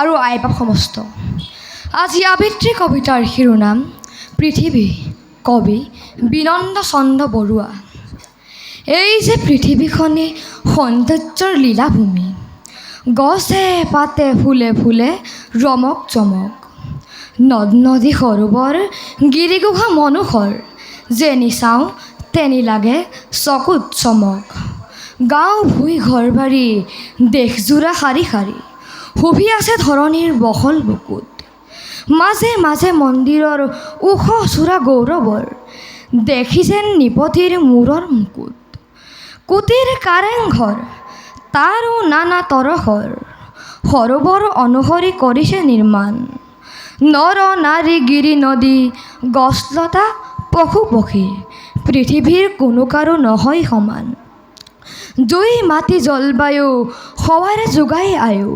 আৰু আইবাপ সমস্ত। আজি আবৃত্তি কবিতাৰ শিৰোনাম, পৃথিৱী কবি বিনন্দ চন্দ্ৰ বৰুৱা। এই যে পৃথিৱীখনি সৌন্দৰ্যৰ লীলাভূমি, গছে পাতে ফুলে ফুলে ৰমক চমক। নদ নদী সৰোবৰ, গিৰিগুহা মনোহৰ, যেনি চাওঁ তেনি লাগে চকুত চমক। গাঁও ভুঁই ঘৰ বাৰী, দেশজোৰা শাৰী শাৰী। শুভি আছে ধৰণীৰ বহল বুকুত। মাজে মাজে মন্দিৰৰ ওখ চূড়া গৌৰৱৰ দেখি যেন নিপতিৰ মূৰৰ মুকুট। কুটিৰ কাৰেংঘৰ, তাৰো নানা তৰহৰ, সৰোবৰ অনুসৰি কৰিছে নিৰ্মাণ। নৰ নাৰী গিৰি নদী, গছলতা, পশু পক্ষী, পৃথিৱীৰ কোনো কাৰো নহয় সমান। জুই মাটি জলবায়ু, সৱাৰে যোগাই আয়ু।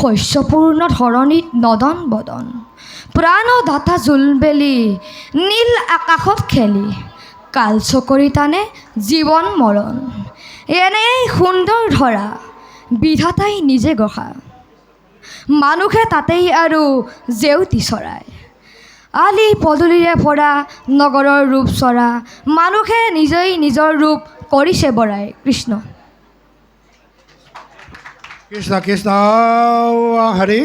শস্যপূৰ্ণ ধৰণীত নদন বদন। প্ৰাণদাতা জোলবেলি নীল আকাশত খেলি, কাল চকৰি টানে জীৱন মৰণ। এনেই সুন্দৰ ধৰা, বিধাতাই নিজে গঢ়া। মানুহে তাতেই আৰু জেউতি চৰাই। আলি পদূলিৰে ভৰা নগৰৰ ৰূপ চৰা, মানুহে নিজেই নিজৰ ৰূপ কৰিছে বৰাই কৃষ্ণ। কৃষ্ণ কৃষ্ণ হৰি